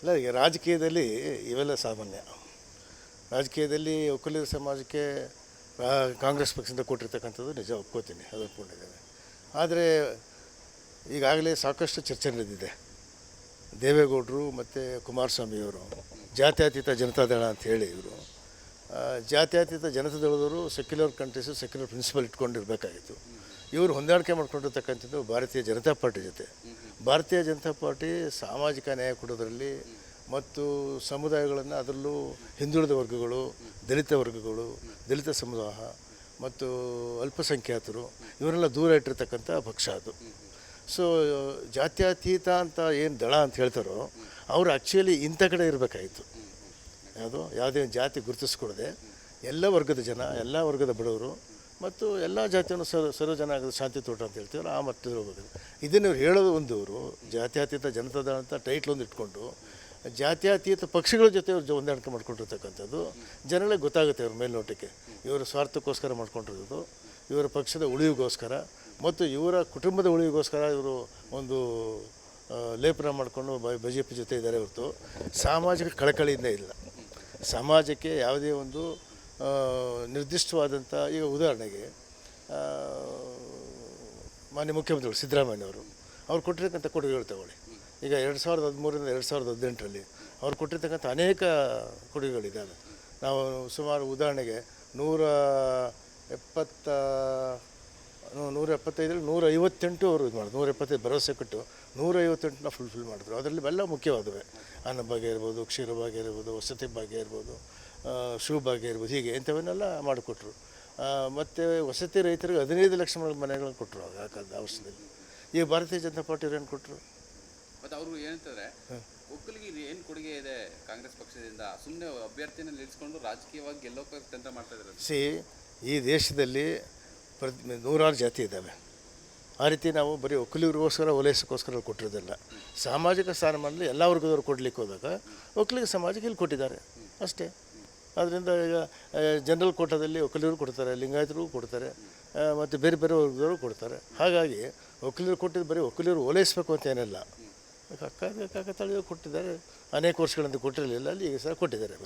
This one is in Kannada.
ಇಲ್ಲ, ಈಗ ರಾಜಕೀಯದಲ್ಲಿ ಇವೆಲ್ಲ ಸಾಮಾನ್ಯ. ರಾಜಕೀಯದಲ್ಲಿ ಒಕ್ಕಲಿಗ ಸಮಾಜಕ್ಕೆ ಕಾಂಗ್ರೆಸ್ ಪಕ್ಷದಿಂದ ಕೊಟ್ಟಿರ್ತಕ್ಕಂಥದ್ದು ನಿಜ ಒಪ್ಕೋತೀನಿ, ಅದು ಒಪ್ಕೊಂಡಿದ್ದೇನೆ. ಆದರೆ ಈಗಾಗಲೇ ಸಾಕಷ್ಟು ಚರ್ಚೆ ನಡೆದಿದೆ. ದೇವೇಗೌಡರು ಮತ್ತು ಕುಮಾರಸ್ವಾಮಿಯವರು ಜಾತ್ಯತೀತ ಜನತಾದಳ ಅಂತ ಹೇಳಿ ಇವರು ಜಾತ್ಯತೀತ ಜನತಾದಳದವರು ಸೆಕ್ಯುಲರ್ ಕಂಟ್ರೀಸು ಸೆಕ್ಯುಲರ್ ಪ್ರಿನ್ಸಿಪಲ್ ಇಟ್ಕೊಂಡಿರ್ಬೇಕಾಗಿತ್ತು. ಇವರು ಹೊಂದಾಣಿಕೆ ಮಾಡಿಕೊಂಡಿರ್ತಕ್ಕಂಥದ್ದು ಭಾರತೀಯ ಜನತಾ ಪಾರ್ಟಿ ಜೊತೆ. ಭಾರತೀಯ ಜನತಾ ಪಾರ್ಟಿ ಸಾಮಾಜಿಕ ನ್ಯಾಯ ಕೊಡೋದರಲ್ಲಿ ಮತ್ತು ಸಮುದಾಯಗಳನ್ನು ಅದರಲ್ಲೂ ಹಿಂದುಳಿದ ವರ್ಗಗಳು, ದಲಿತ ವರ್ಗಗಳು, ದಲಿತ ಸಮುದಾಯ ಮತ್ತು ಅಲ್ಪಸಂಖ್ಯಾತರು, ಇವರೆಲ್ಲ ದೂರ ಇಟ್ಟಿರ್ತಕ್ಕಂಥ ಪಕ್ಷ ಅದು. ಸೊ ಜಾತ್ಯತೀತ ಅಂತ ಏನು ದಳ ಅಂತ ಹೇಳ್ತಾರೋ, ಅವರು ಆ್ಯಕ್ಚುಲಿ ಇಂಥ ಕಡೆ ಇರಬೇಕಾಯಿತು. ಯಾವುದು? ಯಾವುದೇ ಜಾತಿ ಗುರುತಿಸ್ಕೊಡದೆ ಎಲ್ಲ ವರ್ಗದ ಜನ, ಎಲ್ಲ ವರ್ಗದ ಬಡವರು ಮತ್ತು ಎಲ್ಲ ಜಾತಿಯನ್ನು ಸರ್ ಜನ ಆಗೋದು ಶಾಂತಿ ತೋಟ ಅಂತ ಹೇಳ್ತೀವಲ್ಲ, ಆ ಮತ್ತೆ ಹೋಗೋದು ಇದನ್ನು ಇವ್ರು ಹೇಳೋದು ಒಂದು ಅವರು ಜಾತ್ಯಾತೀತ ಜನತಾದ ಅಂತ ಟೈಟ್ಲ್ ಒಂದು ಇಟ್ಕೊಂಡು, ಜಾತ್ಯಾತೀತ ಪಕ್ಷಗಳ ಜೊತೆ ಅವ್ರು ಹೊಂದಾಣಿಕೆ ಮಾಡ್ಕೊಂಡಿರ್ತಕ್ಕಂಥದ್ದು, ಜನಗಳಿಗೆ ಗೊತ್ತಾಗುತ್ತೆ ಇವ್ರ ಮೇಲ್ನೋಟಕ್ಕೆ. ಇವರ ಸ್ವಾರ್ಥಕ್ಕೋಸ್ಕರ ಮಾಡ್ಕೊಂಡಿರೋದು, ಇವರ ಪಕ್ಷದ ಉಳಿವಿಗೋಸ್ಕರ, ಮತ್ತು ಇವರ ಕುಟುಂಬದ ಉಳಿವಿಗೋಸ್ಕರ ಇವರು ಒಂದು ಲೇಪನ ಮಾಡಿಕೊಂಡು ಬಿ ಜೆ ಪಿ ಜೊತೆ ಇದ್ದಾರೆ ಹೊರತು, ಸಾಮಾಜಿಕ ಕಳಕಳಿಯಿಂದ ಇಲ್ಲ. ಸಮಾಜಕ್ಕೆ ಯಾವುದೇ ಒಂದು ನಿರ್ದಿಷ್ಟವಾದಂಥ ಈಗ ಉದಾಹರಣೆಗೆ ಮಾನ್ಯ ಮುಖ್ಯಮಂತ್ರಿಗಳು ಸಿದ್ದರಾಮಯ್ಯನವರು ಅವ್ರು ಕೊಟ್ಟಿರ್ತಕ್ಕಂಥ ಕೊಡುಗೆಗಳು ತಗೊಳ್ಳಿ. ಈಗ ಎರಡು ಸಾವಿರದ ಹದಿಮೂರರಿಂದ ಎರಡು ಸಾವಿರದ ಹದಿನೆಂಟರಲ್ಲಿ ಅವ್ರು ಕೊಟ್ಟಿರ್ತಕ್ಕಂಥ ಅನೇಕ ಕೊಡುಗೆಗಳಿದ್ದಾವೆ. ನಾವು ಸುಮಾರು ಉದಾಹರಣೆಗೆ ನೂರ ಎಪ್ಪತ್ತ ನೂರ ಎಪ್ಪತ್ತೈದರಲ್ಲಿ ನೂರ ಐವತ್ತೆಂಟು ಅವರು ಇದು ಮಾಡಿದ್ರು. ನೂರ ಎಪ್ಪತ್ತೈದು ಭರವಸೆ ಕೊಟ್ಟು ನೂರ ಐವತ್ತೆಂಟನ್ನ ಫುಲ್ಫಿಲ್ ಮಾಡಿದ್ರು. ಅದರಲ್ಲಿ ಎಲ್ಲ ಮುಖ್ಯವಾದವೆ. ಅನ್ನ ಭಾಗ್ಯ ಇರ್ಬೋದು ಕ್ಷೀರ ಭಾಗ್ಯ ಇರ್ಬೋದು, ವಸತಿ ಭಾಗ್ಯ ಇರ್ಬೋದು ಆ, ಶಿವ ಭಾಗ್ಯ ಇರ್ಬೋದು. ಹೀಗೆ ಇಂಥವನ್ನೆಲ್ಲ ಮಾಡಿಕೊಟ್ರು. ಮತ್ತು ವಸತಿ ರೈತರಿಗೆ ಹದಿನೈದು ಲಕ್ಷ ಮನೆಗಳನ್ನು ಕೊಟ್ಟರು ಆ ಕಾಲದ ಆ ವರ್ಷದಲ್ಲಿ ಈಗ ಭಾರತೀಯ ಜನತಾ ಪಾರ್ಟಿಯವ್ರು ಏನು ಕೊಟ್ಟರು ಮತ್ತು ಅವರು ಏನಂತಂದರೆ ಒಕ್ಕಲಿಗೆ ಏನು ಕೊಡುಗೆ ಇದೆ ಕಾಂಗ್ರೆಸ್ ಪಕ್ಷದಿಂದ? ಸುಮ್ಮನೆ ಅಭ್ಯರ್ಥಿನ ನಿಲ್ಲಿಸ್ಕೊಂಡು ರಾಜಕೀಯವಾಗಿ ಗೆಲ್ಲೋಕೆ ತಂತ್ರ ಮಾಡ್ತಾ ಇದ್ದಾರೆ. ಸಿ ಈ ದೇಶದಲ್ಲಿ ಪ್ರತಿ ನೂರಾರು ಜಾತಿ ಇದ್ದಾವೆ. ಆ ರೀತಿ ನಾವು ಬರೀ ಒಕ್ಕಲಿಗರಿಗೋಸ್ಕರ ಓಲೈಸಕ್ಕೋಸ್ಕರ ಕೊಟ್ಟಿರೋದಿಲ್ಲ. ಸಾಮಾಜಿಕ ಸ್ಥಾನಮಾನದಲ್ಲಿ ಎಲ್ಲ ವರ್ಗದವ್ರು ಕೊಡಲಿಕ್ಕೆ ಹೋದಾಗ ಒಕ್ಕಲಿಗ ಸಮಾಜಕ್ಕೆ ಇಲ್ಲಿ ಕೊಟ್ಟಿದ್ದಾರೆ. ಅಷ್ಟೇ. ಅದರಿಂದ ಈಗ ಜನರಲ್ ಕೋಟಾದಲ್ಲಿ ಒಕ್ಕಲಿಗರು ಕೊಡ್ತಾರೆ ಲಿಂಗಾಯತರಿಗೂ ಕೊಡ್ತಾರೆ ಮತ್ತು ಬೇರೆ ಬೇರೆ ವರ್ಗದವರು ಕೊಡ್ತಾರೆ. ಹಾಗಾಗಿ ಒಕ್ಕಲಿಗರು ಕೊಟ್ಟಿದ್ದು ಬರೀ ಒಕ್ಕಲಿಗರು ಓಲೈಸಬೇಕು ಅಂತ ಏನಿಲ್ಲ. ಕಾಕ ತಳಿಯೋ ಕೊಟ್ಟಿದ್ದಾರೆ. ಅನೇಕ ವರ್ಷಗಳಿಂದ ಕೊಟ್ಟಿರಲಿಲ್ಲ, ಅಲ್ಲಿ ಈಗ ಸಹ ಕೊಟ್ಟಿದ್ದಾರೆ.